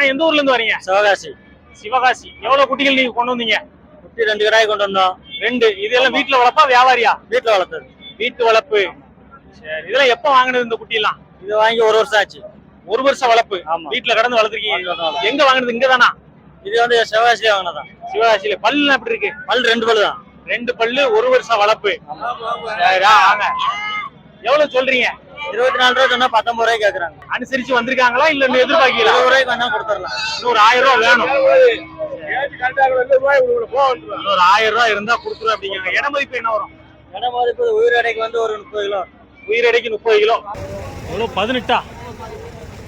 அண்ணா எந்த ஊர்ல இருந்து வரீங்க? சிவகாசி. சிவகாசி. எவ்வளவு குட்டிகள் நீங்க கொண்டு வந்தீங்க? குட்டி ரெண்டு கடாய் கொண்டு வந்தோம். ரெண்டு. இதெல்லாம் வீட்டுல வளர்ப்பா வியாபாரியா? வீட்டுல வளர்த்தது வீட்டு வளர்ப்பு. சரி இதெல்லாம் எப்ப வாங்கினது இந்த குட்டி எல்லாம் இது வாங்கி ஒரு வருஷம் ஆச்சு. ஒரு வருஷம் வளர்ப்பு. வீட்டுல கடந்து வளர்த்துருக்கீங்க. எங்க வாங்கினது? இங்க தானா இது வந்து சிவகாசியிலே வாங்கினதான் சிவகாசியில பல்லு எப்படி இருக்கு? பல் ரெண்டு பல்லு தான். ரெண்டு பல்லு ஒரு வருஷம் வளர்ப்பு. சரிடா வாங்க. எவ்வளவு சொல்றீங்க? இருபத்தி நாலு ரூபா சொன்னா பத்தொன்பது ரூபாய்க்கு கேக்குறாங்க. அனுசரிச்சு வந்திருக்காங்களா இல்ல இன்னும் எதிர்பார்க்கல இருபது ரூபாய்க்கு வேணா கொடுத்துடலாம். இன்னொரு ஆயிரம் ரூபாய் வேணும். இன்னொரு ஆயிரம் ரூபாய் இருந்தா கொடுத்துரு அப்படிங்கிறாங்க. இட மதிப்பு என்ன வரும்? இட மதிப்பு உயிர் எடைக்கு வந்து ஒரு முப்பது கிலோ. உயிரடைக்கு முப்பது கிலோ. எவ்வளோ பதினெட்டா?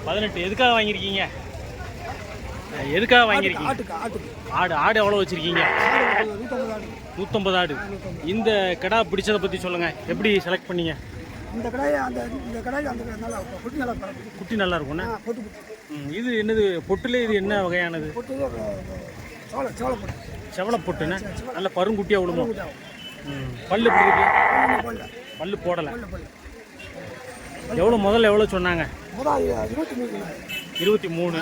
பதினெட்டு. எதுக்காக வாங்கியிருக்கீங்க? அஹ் எதுக்காக வாங்கியிருக்கீங்க? ஆடு ஆடு எவ்வளோ வச்சிருக்கீங்க? நூற்றம்பது ஆடு. இந்த கடா பிடிச்சதை பற்றி சொல்லுங்க. எப்படி செலக்ட் பண்ணீங்க? இந்த கடாயை அந்த இந்த கடாய் அந்த நல்லா இருக்கும். குட்டி நல்லா பறக்குது குட்டி நல்லா இருக்கும்ண்ணே பொட்டு ம், இது என்னது பொட்டுல இது என்ன வகையானது? பொட்டு சோள சோள பொட்டு. செவலை பொட்டுண்ணே நல்ல பருங்குட்டியாக விழுமோ? குட்டி பல்லு பல்லு போடலை. எவ்வளோ முதல்ல எவ்வளோ சொன்னாங்க? இருபத்தி மூணு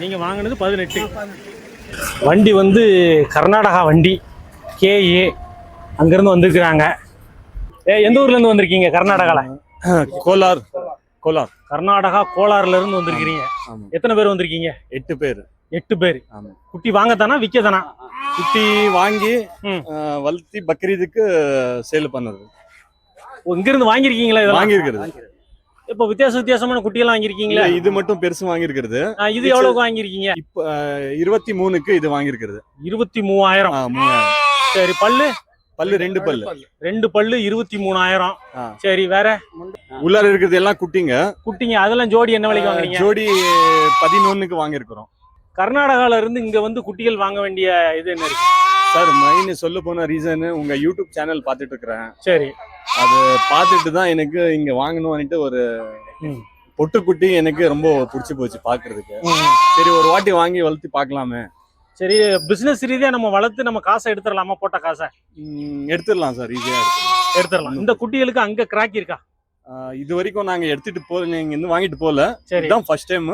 நீங்கள் வாங்கினது பதினெட்டு. வண்டி வந்து கர்நாடகா வண்டி கேஏ அங்கேருந்து வந்திருக்கிறாங்க. எந்த ஊர்லேருந்து வந்திருக்கீங்க? கர்நாடகாவில் கோலார். கோலார். கர்நாடகா கோலார்ல இருந்து வந்திருக்கிறீங்க எத்தனை பேர் வந்திருக்கீங்க? எட்டு பேர். எட்டு பேர். குட்டி வாங்கத்தானா விற்கதானா குட்டி வாங்கி வளர்த்தி பக்ரீதுக்கு சேல் பண்ணது. இங்கிருந்து வாங்கியிருக்கீங்களா இதெல்லாம்? வாங்கியிருக்கிறது. இப்போ வித்தியாச வித்தியாசமான குட்டியெல்லாம் வாங்கியிருக்கீங்களா? இது மட்டும் பெருசு வாங்கியிருக்கிறது. இது எவ்வளவுக்கு வாங்கியிருக்கீங்க? இப்ப இருபத்தி மூணுக்கு இது வாங்கியிருக்கிறது. இருபத்தி மூவாயிரம். சரி பல்லு? பல்லு ரெண்டு பல்லு. ரெண்டு பல்லு இருபத்தி மூணாயிரம். சரி வேற? உள்ளார இருக்கிறது எல்லாம் குட்டிங்க. குட்டிங்க. அதெல்லாம் ஜோடி என்ன விலைக்கு வாங்குறீங்க? ஜோடி பதினொன்னுக்கு வாங்கியிருக்கிறோம். கர்நாடகால இருந்து இங்க வந்து குட்டிகள் வாங்க வேண்டிய இது என்ன இருக்கு? சார் மெயின் சொல்ல போன ரீசன் உங்க யூடியூப் சேனல் பார்த்துட்டு இருக்கிறேன் சரி. அது பார்த்துட்டு தான் எனக்கு இங்க வாங்கணும்னுட்டு ஒரு. பொட்டுக்குட்டி எனக்கு ரொம்ப பிடிச்சி போச்சு பாக்குறதுக்கு. சரி ஒரு வாட்டி வாங்கி வளர்த்து பார்க்கலாமே. சரி பிசினஸ் ரீதியா நம்ம வளர்த்து நம்ம காசை எடுத்துடலாமா? போட்ட காசை? எடுத்துடலாம் சார் ஈஸியா எடுத்துடலாம். இந்த குட்டிகளுக்கு அங்க கிராக் இருக்கா? இது வரைக்கும் நாங்க எடுத்துட்டு போல நீங்க இருந்து வாங்கிட்டு போல சரி. இதுதான் ஃபர்ஸ்ட் டைம்.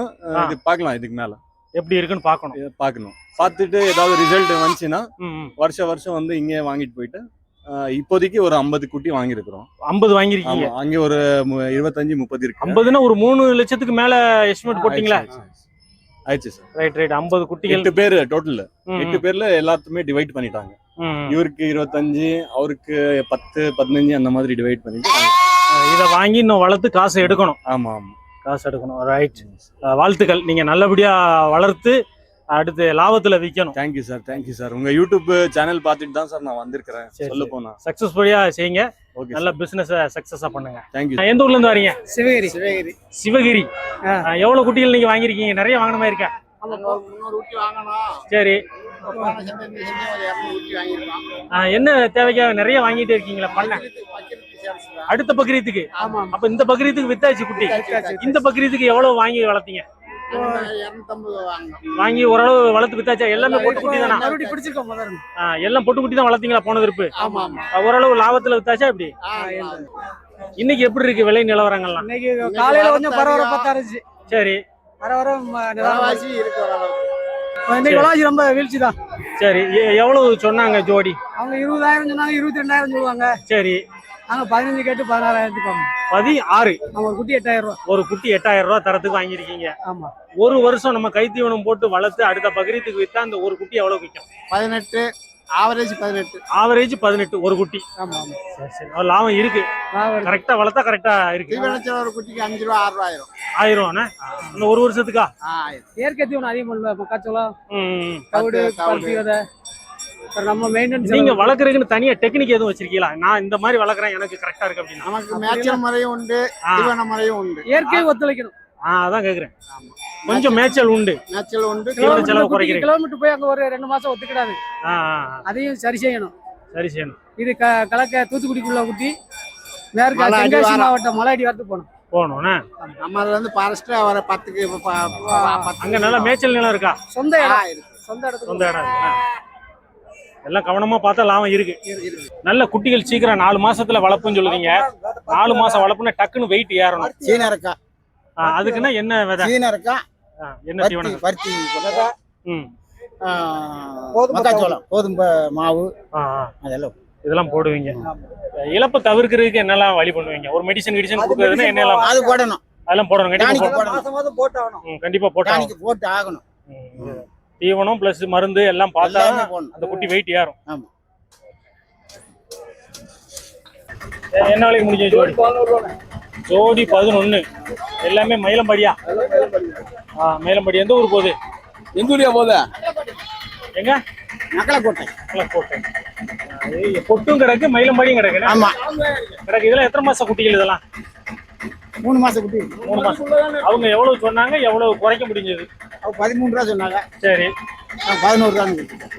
இது பார்க்கலாம் இதுக்கு மேல. எப்படி இருக்குன்னு பார்க்கணும். இதை பார்க்கணும். பார்த்துட்டு ஏதாவது ரிசல்ட் வந்துச்சுன்னா ம். வருஷம் வந்து இங்கே வாங்கிட்டு போயிட்டு இப்போதைக்கு ஒரு ஐம்பது குட்டி வாங்கியிருக்கிறோம். ஐம்பது வாங்கியிருக்கீங்க. ஆமா அங்கே ஒரு இருபத்தஞ்சு முப்பது இருக்கு. ஐம்பதுன்னா ஒரு மூணு லட்சத்துக்கு மேல எஸ்டிமேட் போட்டீங்களா? ஆயிடுச்சு, சார். ரைட் ரைட் ஐம்பது குட்டிகள். எட்டு பேர் டோட்டல் எட்டு பேர்ல எல்லாத்துமே டிவைட் பண்ணிட்டாங்க. இவருக்கு இருபத்தஞ்சு அவருக்கு பத்து பதினஞ்சு அந்த மாதிரி டிவைட் பண்ணிட்டு இதை வாங்கி இன்னும் வளர்த்து காசு எடுக்கணும். ஆமா ஆமா. காசு எடுக்கணும். ரைட் வாழ்த்துக்கள். நீங்க நல்லபடியா வளர்த்து அடுத்து லாபத்துல விற்கணும் thank you sir thank you sir உங்க யூடியூப் சேனல் பார்த்துட்டு தான் சார் நான் வந்திருக்கிறேன். சரி, சொல்ல. போனா. சக்சஸ்ஃபுல்லியா செய்யுங்க. ஓகே நல்ல பிசினஸ் சக்சஸா பண்ணுங்க. தேங்க்யூ எந்த ஊர்ல இருந்து வரீங்க? சிவகிரி. சிவகிரி. சிவகிரி. ஆ. ஆ, எவ்வளவு குட்டிகள் நீங்க வாங்கியிருக்கீங்க? நிறைய வாங்கின மாதிரி இருக்கா? சரி. என்ன தேவைக்காக நிறைய வாங்கிட்டே இருக்கீங்களா? பண்ண. அடுத்த பக்ரீத்துக்கு. அப்ப இந்த பக்ரீத்துக்கு வித்தாச்சு குட்டி. இந்த பக்ரீத்துக்கு எவ்வளவு வாங்கி வளர்த்தீங்க? வாங்கி. ஓரளவு வளர்த்து வித்தாச்சா எல்லாமே பொட்டு குட்டி தானா? எல்லாம் பொட்டு குட்டி தான் வளர்த்தீங்களா போன திருப்பு? ஆமா ஆமா. ஓரளவு லாபத்துல வித்தாச்சா இப்படி இன்னைக்கு எப்படி இருக்கு விலை நிலவரங்கள்லாம்? இன்னைக்கு காலையில கொஞ்சம் பரபரப்பா இருந்துச்சு சரி. வர வர விலைவாசி இருக்கு இன்னைக்கு விளாசி ரொம்ப வீழ்ச்சி தான். சரி. எ- எவ்வளவு சொன்னாங்க ஜோடி? அவங்க இருபதாயிரம் சொன்னாங்க இருபத்தி ரெண்டாயிரம் சொல்லுவாங்க. சரி. நாங்க பதினஞ்சு கேட்டு பதினாறாயிரத்துக்கு வாங்க பதி ஆறு அவங்க ஒரு குட்டி எட்டாயிரம் ரூபா. ஒரு குட்டி எட்டாயிரம் ரூபாய் தரத்துக்கு வாங்கியிருக்கீங்க. ஆமா. ஒரு வருஷம் நம்ம கைத்தீவனம் போட்டு வளர்த்து அடுத்த பக்ரீத்துக்கு வித்தா அந்த ஒரு குட்டி எவ்வளவு விற்கும் பதினெட்டு ஆவரேஜ் பதினெட்டு. ஆவரேஜ் பதினெட்டு ஒரு குட்டி. ஆமா ஆமா. சரி சரி. லாபம் இருக்கு. கரெக்டா வளர்த்தா கரெக்டா இருக்கு. ஒரு குட்டிக்கு அஞ்சு ரூபா ஆறு ரூபா ஆயிரும். இன்னும் ஒரு வருஷத்துக்கா? இயற்கை தீவனம் அதிகம் மக்காச்சோளம் ம், நம்ம மெயின்டெனன்ஸ் நீங்க வளர்க்குறதுக்குன்னு தனியா டெக்னிக் எதுவும் வச்சிருக்கீங்களா? நான் இந்த மாதிரி வளர்க்குறேன் எனக்கு கரெக்டா இருக்கு அப்படின்னா. நமக்கு மேய்ச்சல் முறையும் உண்டு தீவன முறையும் உண்டு. இயற்கை ஒத்துழைக்கணும். ஆ, அதான் கேக்குறேன். கொஞ்சம் மேய்ச்சல் உண்டு. மேய்ச்சல் உண்டு செலவு கிலோமீட்டர் குறைக்கிறீங்க. கிலோமீட்டர் போய் அங்க ஒரு ரெண்டு மாசம் ஒத்துக்கிடாது. அதையும் சரி செய்யணும். சரி செய்யணும். இது க கலக்க தூத்துக்குடிக்குள்ள குட்டி மேற்கு தென்காசி. மாவட்டம் மலையடி வரத்து போகணும். போகணும்ண்ணே நம்ம அதுல இருந்து ஃபாரஸ்ட் வர பத்துக்கு அங்க நல்லா மேய்ச்சல் நிலம் இருக்கா? சொந்த இடம். இருக்கு. சொந்த இடத்துல சொந்த இடம். எல்லாம் கவனமா பார்த்தா லாபம் இருக்கு. நல்ல குட்டிகள் சீக்கிரம் நாலு மாசத்துல வளர்ப்புன்னு சொல்லுவீங்க நாலு மாசம் வளர்ப்புனா டக்குன்னு வெயிட் ஏறணும். சீன இருக்கா அதுக்குன்னா என்ன விதை? சீன இருக்கா என்ன பருத்தி தீவனம் பருத்தி. மக்காச்சோளம் கோதுமை மாவு. அதெல்லாம். இதெல்லாம் போடுவீங்க. இழப்பை தவிர்க்கிறதுக்கு என்னெல்லாம் வழி பண்ணுவீங்க? ஒரு மெடிசன் கிடிசன் கொடுக்கறதுன்னா என்னெல்லாம்? அது போடணும். அதெல்லாம் போடணும். கண்டிப்பா போடணும். போட்டு கண்டிப்பா டானிக்கு போட்டு ஆகணும். தீவனம் பிளஸ் மருந்து எல்லாம் பார்த்தா அந்த குட்டி வெயிட் ஏறும். ஆமா. என்ன விலைக்கு முடிஞ்சு ஜோடி? ஜோடி பதினொன்னு. எல்லாமே மயிலம்படியா ஆ மயிலம்படி எந்த ஊர் போகுது? எங்க ஊரியா போதா எங்க? நக்கலக்கோட்டை. கோட்டை பொட்டும் கிடக்கு மயிலம்படியும் கிடக்கு? ஆமா. கிடக்கு. இதெல்லாம் எத்தனை மாச குட்டிகள் இதெல்லாம்? மூணு மாசம் குட்டி. மூணு மாசம் அவங்க எவ்வளவு சொன்னாங்க எவ்வளவு குறைக்க முடிஞ்சது? அவ பதிமூணு ரூபா சொன்னாங்க. சரி. நான் பதினோரு ரூபா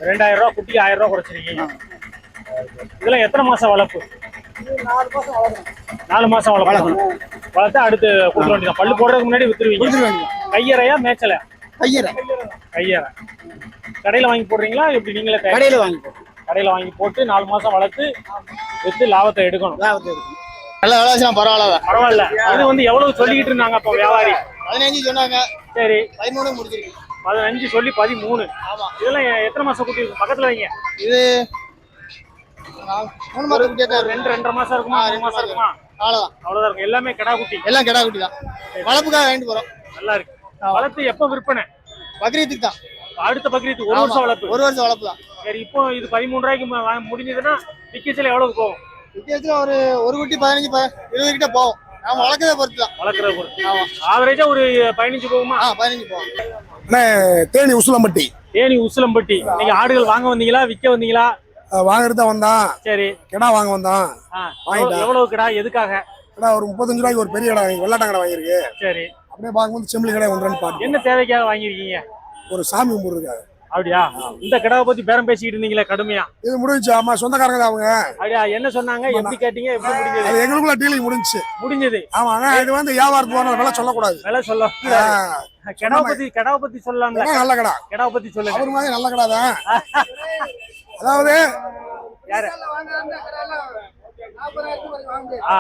ரெண்டாயிரம் ரூபா குட்டிக்கு ஆயிரம் ரூபா குறைச்சிருக்கீங்க இதெல்லாம் எத்தனை மாசம் வளர்ப்பு? நாலு மாசம் வளர்க்கணும் வளர்த்து அடுத்து கொடுத்துட வேண்டியதான் பல்லு போடுறதுக்கு முன்னாடி வித்துருவீங்க. கொடுத்துருவாங்க கையறையா மேய்ச்சல? கையறை. கையறை. கடையில வாங்கி போடுறீங்களா? எப்படி நீங்களே கடையில வாங்கி போட்டோம் கடையில வாங்கி போட்டு நாலு மாசம் வளர்த்து வித்து லாபத்தை எடுக்கணும். லாபத்தை இருக்கும் நல்ல விளையாச்சு பரவாயில்ல. பரவாயில்ல. இது வந்து எவ்வளவு சொல்லிக்கிட்டு இருந்தாங்க அப்போ வியாபாரி? பதினஞ்சு சொன்னாங்க. சரி. பதிமூணு முடிச்சிருக்கு பதினஞ்சு சொல்லி பதிமூணு. இதெல்லாம் எ- எத்தனை மாசம் குட்டி இருக்கும் பக்கத்துல வைங்க. இது நான் மூணு மாதம் கேட்டா ரெண்டு ரெண்டரை மாசம் இருக்குமா? மூணு மாசம் இருக்குமா? அவ்வளவுதான். அவ்வளவுதான் இருக்கும் எல்லாமே கடா குட்டி. எல்லாம் கிடா குட்டி தான். வளர்ப்புக்காக வாங்கிட்டு போறோம். நல்லா இருக்கு. வளர்த்து எப்ப விற்பனை? பக்ரீத்துக்கு தான். அடுத்த பக்ரீத்து ஒரு. வருஷம் வளர்ப்பு. ஒரு வருஷம் வளர்ப்பு தான். சரி இப்போ இது பதிமூணு ரூபாய்க்கு முடிஞ்சதுன்னா விக்கேஜில் எவ்வளவு போகும்? வித்தியாசத்துல ஒரு ஒரு குட்டி பதினஞ்சு இருபது கிட்ட போகும். நாம வளர்க்கறத பொறுத்து. தான் வளர்க்குற பொறுத்து ஆவரேஜா ஒரு பதினஞ்சு போகுமா? ஆ பதினஞ்சு போகும் தேனி உசுலம்பட்டி. தேனி உசிலம்பட்டி. இன்னைக்கு ஆடுகள் வாங்க வந்தீங்களா விற்க வந்தீங்களா? வாங்குறது தான் வந்தான். சரி. கிடா வாங்க வந்தான். ஆ, வாங்கிட்டேன். எவ்வளவு கிடா எதுக்காக? கிடா ஒரு முப்பத்தஞ்சு ரூபாய்க்கு ஒரு பெரிய கடை வாங்கி வெள்ளாட்ட கடை வாங்கியிருக்கு. சரி. அப்படியே பார்க்கும்போது செம்பிளி கடை ஒன்றுன்னு பாட்டு. என்ன தேவைக்காக வாங்கியிருக்கீங்க? ஒரு சாமி கும்பிடுறதுக்காக. அப்படியா? இந்த கிடாவை பத்தி பேரம் பேசிக்கிட்டு இருந்தீங்களே கடுமையா? இது முடிஞ்சுச்சு. ஆமா சொந்தக்காரங்க தான் அவங்க. அப்படியா? என்ன சொன்னாங்க? எப்படி கேட்டீங்க? எப்படி முடிஞ்சது? அது எங்களுக்குள்ள டீலிங் முடிஞ்சுச்சு. முடிஞ்சது. ஆமா ஆனா இது வந்து வியாபாரத்துக்கு போன விலை சொல்லக்கூடாது. விலை சொல்ல கிடாவை பத்தி கிடாவை பத்தி சொல்லலாம்ல? நல்ல கடை? கிடாவை பத்தி சொல்லுங்க. அவர் மாதிரி நல்ல கடை தான். அதாவது யாரு?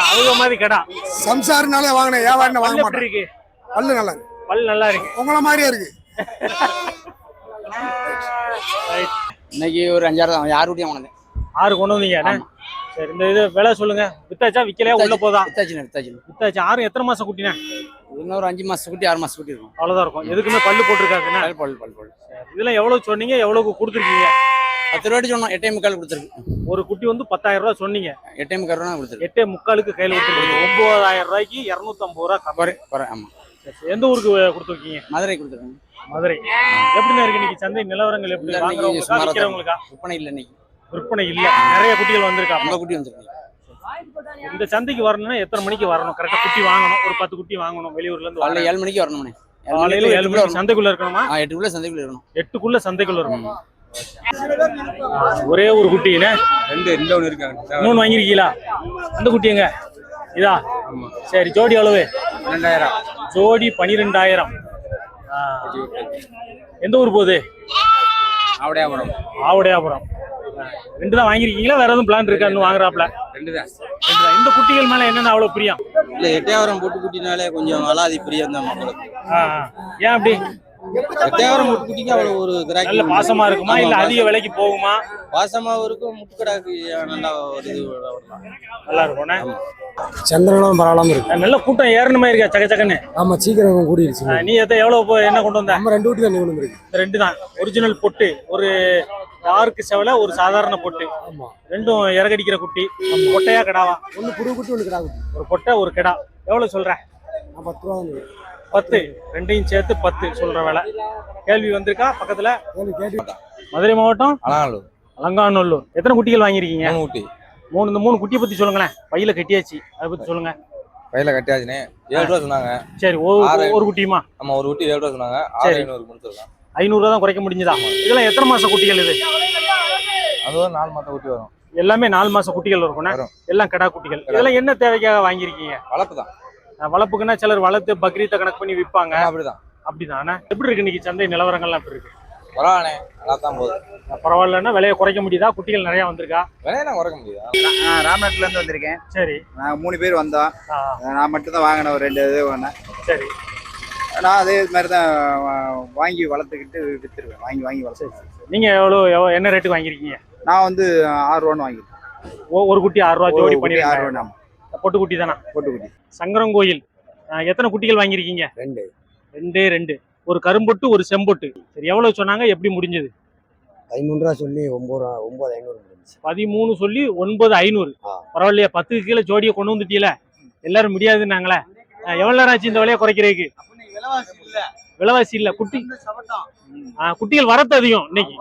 அவங்க மாதிரி கடா. சம்சாரினாலே வாங்கினேன். வியாபாரின பல்லு வாங்க மாட்டேன். பல்லு நல்லா இருக்கு. பல் நல்லா இருக்கு. உங்கள மாதிரியே இருக்கு. இன்னைக்கு ஒரு அஞ்சாறு தான். யார் குட்டியும் வாங்கினது? ஆறு கொண்டு வந்தீங்க? சரி இந்த இது விலை சொல்லுங்க. வித்தாச்சா விக்கலையா? உள்ள போதா? வித்தாச்சு வித்தாச்சு வித்தாச்சு. ஆறு எத்தனை மாசம் குட்டினா இன்னொரு அஞ்சு மாசம் குட்டி ஆறு மாசம் குட்டி இருக்கும். அவ்வளவுதான் இருக்கும். எதுக்குமே பல்லு போட்டிருக்காதுன்னா பல் பல் பல் இதெல்லாம் எவ்வளவு சொன்னீங்க? எவ்வளவு கொடுத்துருக்கீங்க? பத்து ரூபாய்க்கு சொன்னோம். எட்டே முக்கால் கொடுத்துருக்கு. ஒரு குட்டி வந்து பத்தாயிரம் ரூபாய் சொன்னீங்க. எட்டே முக்கால் ரூபா கொடுத்துருக்கு. எட்டே முக்காலுக்கு கையில கொடுத்துருக்கீங்க. ஒன்பதாயிரம் ரூபாய்க்கு இருநூத்தம்பது ரூபா ஆமா. எந்த ஊருக்கு கொடுத்துருக்கீங்க? மதுரை கொடுத்துருக்கோம். மதுரை. எப்படிங்க இருக்கு இன்னைக்கு சந்தை? நிலவரங்கள் எப்படி? வாங்குறவங்களுக்கா. விற்கிறவங்களுக்கா விற்பனை இல்லை இன்னைக்கு. விற்பனை இல்ல. நிறைய குட்டிகள் வந்திருக்கா? ரொம்ப குட்டி வந்துருக்கு. இந்த சந்தைக்கு வரணும்னா எத்தனை மணிக்கு வரணும்? கரெக்டா குட்டி வாங்கணும். ஒரு பத்து குட்டி வாங்கணும். வெளியூர்ல இருந்து வரணும். ஏழு மணிக்கு வரணும்ண்ணே ஏழு காலையில ஏழு மணிக்கு சந்தைக்குள்ள இருக்கணுமா? வரணும். எட்டுக்குள்ள சந்தைக்குள்ள இருக்கணும். எட்டுக்குள்ள சந்தைக்குள்ள இருக்கணும். ஒரே ஒரு குட்டின்னு ரெண்டு ரெண்டு ஒன்று இருக்காங்க இன்னொன்னு வாங்கிருக்கீங்களா அந்த குட்டி எங்க? இதா? சரி ஜோடி எவ்வளவு ரெண்டாயிரம். ஜோடி பனிரெண்டாயிரம். எந்த ஊர் போகுது? ஆவடையாபுரம். ஆவுடையாபுரம். ரெண்டு தான் வாங்கிருக்கீங்களா வேற எதுவும் பிளான் இருக்கா? இன்னும் வாங்குறாப்ல? ரெண்டு தான் ரெண்டு தான். இந்த குட்டிகள் மேல என்னென்ன அவ்வளவு பிரியம்? இல்ல எட்டையாவரம் போட்டு குட்டினாலே கொஞ்சம் அலாதி பிரியம் தான் மக்களுக்கு. ஆ, ஆ. ஏன் அப்படி? எட்டையாவரம் போட்டு குட்டிக்கு அவ்வளவு ஒரு கிராக்கி நல்ல பாசமா இருக்குமா? இல்ல அதிக விலைக்கு போகுமா? பாசமாவும் இருக்கும் முட்டுக்கடாக்கு நல்லா ஒரு இது வரலாம் நல்லா இருக்கும்ண்ணே சந்திரனும் பரவாயில்லாம இருக்கு. நல்ல கூட்டம் ஏறணுமா இருக்கா? சக்க சக்கன்னு ஆமா சீக்கிரம் கூடிடுச்சு. ஆ, நீ எத்த எவ்வளவு போ- என்ன கொண்டு வந்த? நம்ம ரெண்டு வீட்டு தான் கொண்டு இருக்கு ரெண்டு தான். ஒரிஜினல் பொட்டு. ஒரு டார்க் செவல ஒரு சாதாரண பொட்டு. ஆமா. ரெண்டும் இறகடிக்கிற குட்டி. பொட்டையா கிடாவா? ஒண்ணு புது குட்டி ஒண்ணு கிடா குட்டி. ஒரு பொட்டை ஒரு கிடா. எவ்வளவு சொல்ற? நான் பத்து ரூபா பத்து ரெண்டையும் சேர்த்து பத்து சொல்ற விலை. கேள்வி வந்திருக்கா? பக்கத்துல? கேள்வி கேட்டு. மதுரை மாவட்டம்? அலங்காநல்லூர். அலங்காநல்லூர். எத்தனை குட்டிகள் வாங்கியிருக்கீங்க? மூணு ஊட்டி மூணு இந்த மூணு குட்டியை பத்தி சொல்லுங்களேன். பையில கட்டியாச்சு. அதை பத்தி சொல்லுங்க. கையில கட்டியாச்சுனே. ஏழு ரூபா சொன்னாங்க. சரி ஒரு. ஒரு குட்டியுமா? நம்ம ஒரு ஊட்டி ஏழு ரூபா சொன்னாங்க. ஆறு சரி. ஐநூறு முடிச்சிருக்கோம் ஐநூறு ரூபா தான் குறைக்க முடிஞ்சதா? இதெல்லாம் எத்தனை மாச குட்டிகள் இது? அது ஒரு நாலு மாசம் ஊட்டி வரும். எல்லாமே நாலு மாச குட்டிகள் இருக்கும்ண்ணே வரும். எல்லாம் கடா குட்டிகள். இதெல்லாம் என்ன தேவைக்காக வாங்கியிருக்கீங்க? வளர்ப்பு தான். வளர்ப்புக்குன்னா சிலர் வளர்த்து பக்ரீத்தை கணக்கு பண்ணி விற்பாங்க. அப்படிதான். அப்படிதானே? எப்படி இருக்கு இன்னைக்கு சந்தை? நிலவரங்கள்லாம் எப்படி இருக்கு? பரவாயில்ல நல்லா தான் போகுது பரவாயில்லன்னா விலையை குறைக்க முடியுதா? குட்டிகள் நிறைய வந்திருக்கா? விலையை நான் குறைக்க முடியுதா? நான் ராமநாட்டுல இருந்து வந்திருக்கேன். சரி. நாங்க மூணு பேர் வந்தோம். நான் மட்டும் தான் வாங்கினேன் ஒரு ரெண்டு இது வாங்கினேன் சரி. நான் அதே மாதிரி தான் வாங்கி வளர்த்துக்கிட்டு வித்துருவேன். வாங்கி வாங்கி வளர்த்து நீங்க எவ்வளவு எவ்வளவு- என்ன ரேட்டுக்கு வாங்கியிருக்கீங்க? நான் வந்து ஆறு ரூபான்னு வாங்கிருக்கேன் ஒ- ஒரு குட்டி ஆறு ரூபா ஜோடி பண்ணி ஆறு ரூபா ஆமா பொட்டு குட்டி தானா? பொட்டுக்குட்டி. சங்கரங்கோயில். அஹ், எத்தனை குட்டிகள் வாங்கியிருக்கீங்க? ரெண்டு. ரெண்டே ரெண்டு. ஒரு கரும்பொட்டு ஒரு செம்பொட்டு. சரி எவ்வளவு சொன்னாங்க? எப்படி முடிஞ்சது? பதிமூணு ரூபா சொல்லி ஒம்பது ரூபா ஒம்பது ஐநூறு பதிமூணு சொல்லி ஒன்பது ஐநூறு. பரவாயில்லையா பத்துக்கு கீழே ஜோடியை கொண்டு வந்துட்டீல? எல்லாரும் முடியாதுன்னாங்களே. எவ்வளவு நேரம் ஆச்சு இந்த விலையை குறைக்கிறதுக்கு? விலைவாசி இல்ல விலைவாசி இல்ல குட்டி குட்டிகள் வரத்து அதிகம் இன்னைக்கு.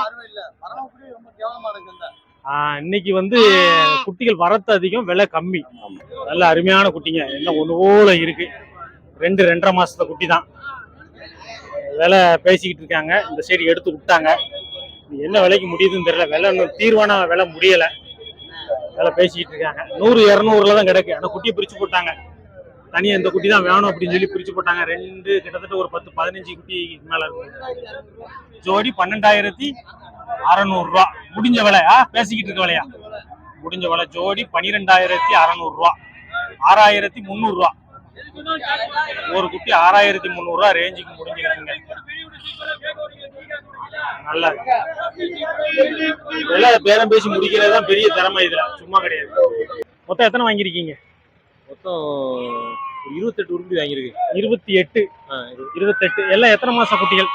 அறுவை இல்ல இன்னைக்கு வந்து குட்டிகள் வரத்து அதிகம் விலை கம்மி. நல்ல அருமையான குட்டிங்க. என்ன ஒண்ணு போல இருக்கு. ரெண்டு ரெண்டரை மாசத்துல குட்டி தான். விலை பேசிக்கிட்டு இருக்காங்க. இந்த சைடு எடுத்து விட்டாங்க. என்ன விலைக்கு முடியுதுன்னு தெரியல. விலை இன்னும் தீர்வான விலை முடியல. விலை பேசிக்கிட்டு இருக்காங்க. நூறு இரநூறுல தான் கிடக்கு. அந்த குட்டியை பிரிச்சு போட்டாங்க. தனியா இந்த குட்டி தான் வேணும் அப்படின்னு சொல்லி பிரிச்சு போட்டாங்க. ரெண்டு கிட்டத்தட்ட ஒரு பத்து பதினஞ்சு குட்டி மேல இருக்கும் ஜோடி பன்னெண்டாயிரத்தி அறநூறு ரூபா முடிஞ்ச விலை ஆ பேசிக்கிட்டு இருக்க விலையா? முடிஞ்ச விலை ஜோடி பன்னிரெண்டாயிரத்தி அறநூறு ரூபா. ஆறாயிரத்தி முந்நூறு ரூபா. ஒரு குட்டி ஆறாயிரத்தி முந்நூறு ரூபா ரேஞ்சுக்கு முடிஞ்சிருக்குங்க நல்லா. விலை பேரம் பேசி முடிக்கிறது தான் பெரிய திறமை இதுல. சும்மா கிடையாது. மொத்தம் எத்தனை வாங்கியிருக்கீங்க? மொத்தம் இருபத்தெட்டு உருப்படி வாங்கியிருக்கு இருபத்தி எட்டு. இருபத்தெட்டு. எல்லாம் எத்தனை மாசம் குட்டிகள்?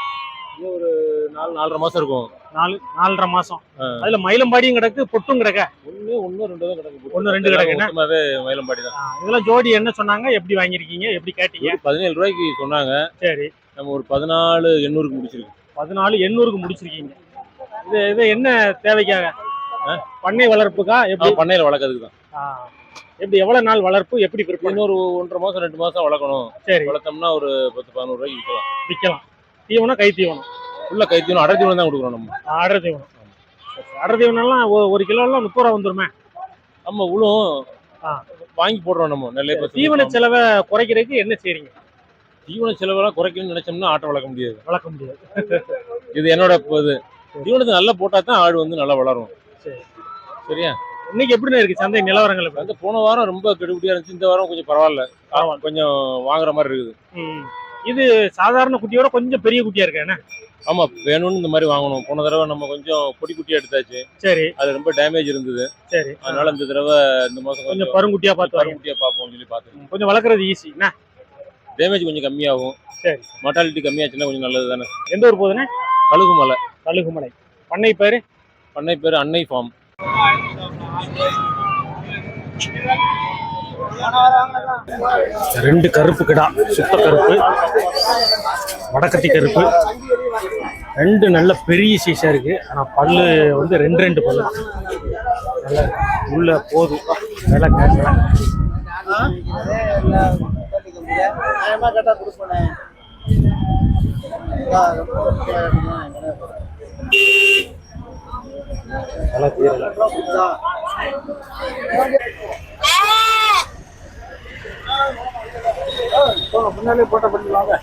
ஒரு நாலு நாலரை மாசம் இருக்கும். நாலு நாலரை மாசம். அதுல மயிலம்பாடியும் கிடக்கு பொட்டும் கிடக்க. ஒண்ணு ஒண்ணு ரெண்டு தான் கிடக்கு. ஒண்ணு ரெண்டு கிடக்கு என்ன? மொத்தமாவே மயிலம்பாடி தான். இதெல்லாம் ஜோடி என்ன சொன்னாங்க? எப்படி வாங்கியிருக்கீங்க? எப்படி கேட்டீங்க? பதினேழு ரூபாய்க்கு சொன்னாங்க. சரி. நம்ம ஒரு பதினாலு எண்ணூறுக்கு முடிச்சிருக்கு பதினாலு எண்ணூறுக்கு முடிச்சிருக்கீங்க. இது இது என்ன தேவைக்காக? பண்ணை வளர்ப்புக்கா? எப்படி? பண்ணையில வளர்க்கறதுக்கு தான். எப்படி எவ்வளவு நாள் வளர்ப்பு? எப்படி இன்னொரு ஒன்றரை மாசம் ரெண்டு மாசம் வளர்க்கணும். சரி. வளர்த்தோம்னா ஒரு பத்து பதினோரு ரூபாய்க்கு விற்கலாம் விற்கலாம் தீவனம் கை தீவனம். ஃபுல்லா கைத்தீவனம் அடை தீவனம் தான் கொடுக்குறோம் நம்ம அடர் தீவனம். அடர் தீவனம்லாம் ஒரு கிலோலாம் முப்பது ரூபா வந்துருமே நம்ம உளும். வாங்கி போடுறோம் நம்ம நெல்லை தீவன செலவை குறைக்கிறதுக்கு என்ன செய்றீங்க தீவன செலவெல்லாம் குறைக்கணும்னு நினைச்சோம்னா ஆட்டை வளர்க்க முடியாது வளர்க்க முடியாது இது என்னோட இது தீவனத்தை நல்லா போட்டா தான் ஆடு வந்து நல்லா வளரும் சரி. சரியா இன்னைக்கு எப்படிண்ணே இருக்கு சந்தை நிலவரங்கள் இப்ப? வந்து போன வாரம் ரொம்ப கெடுபடியா இருந்துச்சு இந்த வாரம் கொஞ்சம் பரவாயில்ல. கொஞ்சம் வாங்குற மாதிரி இருக்குது. இது சாதாரண குட்டியோட கொஞ்சம் பெரிய குட்டியா இருக்கு என்ன ஆமா வேணும்னு இந்த மாதிரி வாங்கணும். போன தடவை நம்ம கொஞ்சம் பொடி குட்டியா எடுத்தாச்சு. சரி. அது ரொம்ப டேமேஜ் இருந்தது. சரி. அதனால இந்த தடவை இந்த மாசம் கொஞ்சம் பருங்குட்டியா பார்த்து வாங்க. குட்டியா பார்ப்போம்னு சொல்லி பார்த்து கொஞ்சம் வளர்க்குறது ஈஸி டேமேஜ் கொஞ்சம் கம்மியாகும். சரி. மொட்டாலிட்டி கம்மியாச்சுன்னா கொஞ்சம் நல்லது தானே? எந்த ஊர் போகுதுண்ணே கழுகு மலை. கழுகுமலை பண்ணை பேரு? பண்ணை பேர் அன்னை ஃபார்ம் ரெண்டு கருப்பு கிடா சுத்த கருப்பு வடக்கத்தி கருப்பு. ரெண்டு நல்ல பெரிய சைஸாக இருக்கு. ஆனால் பல்லு வந்து ரெண்டு ரெண்டு பல்லு நல்ல உள்ள போதும். விலை கேட்கலாம் நல்லா கேட்டா முன்னாலே போட்ட பண்ணிடலாங்க